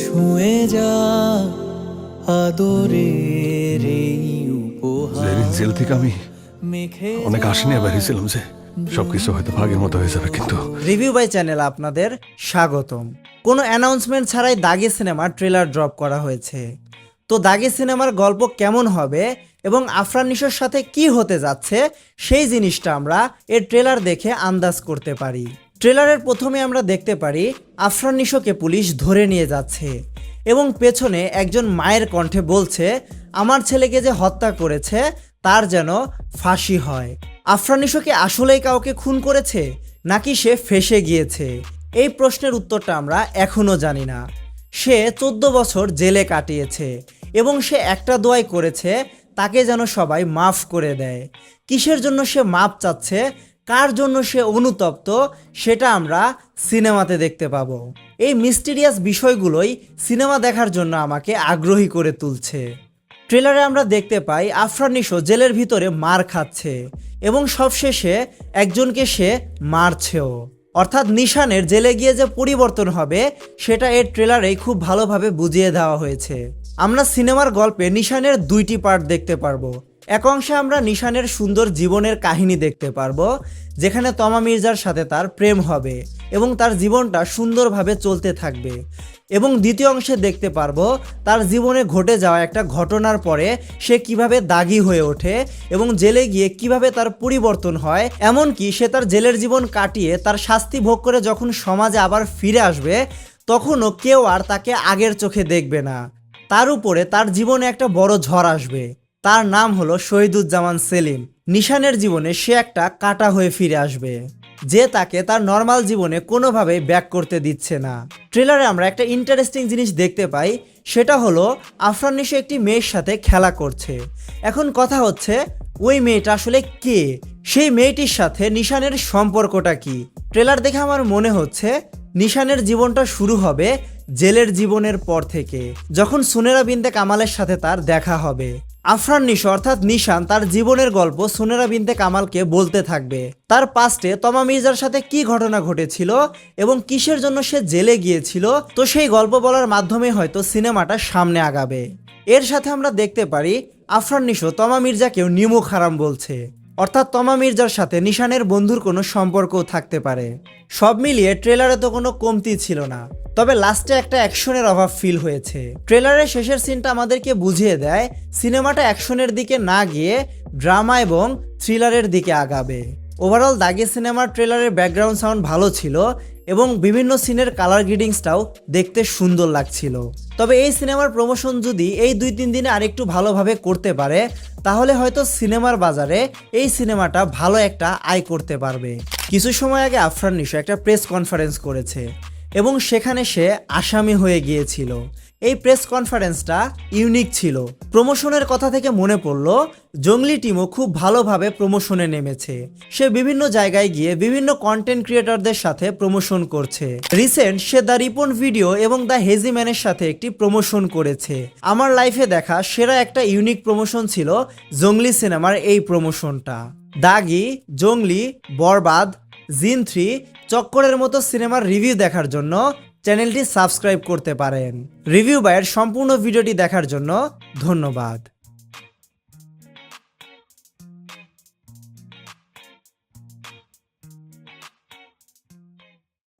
ছুঁয়ে যা আদরের এই উপহার। জেল থেকে আমি অনেক আশা নিয়ে বেরিয়েছিলাম যে সবকিছু হয়তো ভাগের মতো হয়ে যাবে কিন্তু রিভিউ বাই চ্যানেল আপনাদের স্বাগতম। কোনো অ্যানাউন্সমেন্ট ছাড়াই দাগি সিনেমার ট্রেলার ড্রপ করা হয়েছে। তো দাগি সিনেমার গল্প কেমন হবে এবং আফরান নিশোর সাথে কি হতে যাচ্ছে সেই জিনিসটা আমরা এর ট্রেলার দেখে আন্দাজ করতে পারি। ট্রেলারের প্রথমে আমরা দেখতে পারি আফরান নিশোকে পুলিশ ধরে নিয়ে যাচ্ছে এবং পেছনে একজন মায়ের কণ্ঠে বলছে, আমার ছেলেকে যে হত্যা করেছে, তার যেন ফাঁসি হয়। আফরান কি আসলেই কাউকে খুন করেছে, নাকি সে ফেসে গিয়েছে? এই প্রশ্নের উত্তরটা আমরা এখনও জানি না। সে চোদ্দ বছর জেলে কাটিয়েছে এবং সে একটা দোয়াই করেছে, তাকে যেন সবাই মাফ করে দেয়। কিসের জন্য সে মাপ চাচ্ছে কার জন্য সে অনুতপ্ত, সেটা আমরা সিনেমাতে দেখতে পাবো। এই মিস্টিরিয়াস বিষয়গুলোই সিনেমা দেখার জন্য আমাকে আগ্রহী করে তুলছে। ট্রেলারে আমরা দেখতে পাই আফরান নিশো জেলের ভিতরে মার খাচ্ছে এবং সবশেষে একজনকে সে মারছেও। অর্থাৎ নিশানের জেলে গিয়ে যে পরিবর্তন হবে, সেটা এর ট্রেলারেই খুব ভালোভাবে বুঝিয়ে দেওয়া হয়েছে। আমরা সিনেমার গল্পে নিশানের দুইটি পার্ট দেখতে পারব। এক অংশে আমরা নিশানের সুন্দর জীবনের কাহিনী দেখতে পারব, যেখানে তমা মির্জার সাথে তার প্রেম হবে এবং তার জীবনটা সুন্দরভাবে চলতে থাকবে। এবং দ্বিতীয় অংশে দেখতে পারব তার জীবনে ঘটে যাওয়া একটা ঘটনার পরে সে কীভাবে দাগি হয়ে ওঠে এবং জেলে গিয়ে কীভাবে তার পরিবর্তন হয়, এমনকি সে তার জেলের জীবন কাটিয়ে তার শাস্তি ভোগ করে যখন সমাজে আবার ফিরে আসবে, তখনও কেউ আর তাকে আগের চোখে দেখবে না। তার উপরে তার জীবনে একটা বড় ঝড় আসবে। তার নাম হলো শহীদুজ্জামান সেলিম। নিশানের জীবনে সে একটা কাটা হয়ে ফিরে আসবে, যে তাকে তার নর্মাল জীবনে কোনোভাবেই ব্যাক করতে দিচ্ছে না। ট্রেলারে আমরা একটা ইন্টারেস্টিং জিনিস দেখতে পাই, সেটা হলো আফরান নিশো একটি মেয়ের সাথে খেলা করছে। এখন কথা হচ্ছে, ওই মেয়েটা আসলে কে? সেই মেয়েটির সাথে নিশানের সম্পর্কটা কি? ট্রেলার দেখে আমার মনে হচ্ছে নিশানের জীবনটা শুরু হবে জেলের জীবনের পর থেকে, যখন সুনেরা বিনতে কামালের সাথে তার দেখা হবে। আফরান নিশো অর্থাৎ নিশান তার জীবনের গল্প সুনেরা বিনতে কামালকে বলতে থাকবে। তার পাস্টে তমা মির্জার সাথে কি ঘটনা ঘটেছিল এবং কিসের জন্য সে জেলে গিয়েছিল, তো সেই গল্প বলার মাধ্যমে হয়তো সিনেমাটা সামনে আগাবে। এর সাথে আমরা দেখতে পারি, আফরান নিশো তমা মির্জাকেও নিমুখ হারাম বলছে। অর্থাৎ তমা মির্জার সাথে নিশানের বন্ধুর কোনো সম্পর্কও থাকতে পারে। সব মিলিয়ে ট্রেলারে তো কোনো কমতি ছিল না। তবে লাস্টে একটা অ্যাকশনের অভাব ফিল হয়েছে। ট্রেলারের শেষের সিনটা আমাদেরকে বুঝিয়ে দেয়, সিনেমাটা অ্যাকশনের দিকে না গিয়ে ড্রামা এবং থ্রিলারের দিকে আগাবে। ওভারঅল দাগি সিনেমার ট্রেলারের ব্যাকগ্রাউন্ড সাউন্ড ভালো ছিল এবং বিভিন্ন সিনের কালার গ্রিডিংসটাও দেখতে সুন্দর লাগছিল। তবে এই সিনেমার প্রমোশন যদি এই দুই তিন দিনে আরেকটু ভালোভাবে করতে পারে, তাহলে হয়তো সিনেমার বাজারে এই সিনেমাটা ভালো একটা আয় করতে পারবে। কিছু সময় আগে আফরান নিশো একটা প্রেস কনফারেন্স করেছে এবং সেখানে সে আসামি হয়ে গিয়েছিল। এই প্রেস কনফারেন্সটা ইউনিক ছিল। প্রমোশনের কথা থেকে মনে পড়ল, জঙ্গলি টিমও খুব ভালোভাবে প্রমোশনে নেমেছে। সে বিভিন্ন জায়গায় গিয়ে বিভিন্ন কন্টেন্ট ক্রিয়েটরদের সাথে প্রমোশন করছে। রিসেন্ট সে দ্য রিপন ভিডিও এবং দ্য হেজি ম্যানের সাথে একটি প্রমোশন করেছে। আমার লাইফে দেখা সেরা একটা ইউনিক প্রমোশন ছিল জঙ্গলি সিনেমার এই প্রমোশনটা দাগি, জঙ্গলি, বরবাদ, জিন থ্রি, চক্করের মতো সিনেমার রিভিউ দেখার জন্য চ্যানেলটি সাবস্ক্রাইব করতে পারেন। রিভিউ বায়ের সম্পূর্ণ ভিডিওটি দেখার জন্য ধন্যবাদ।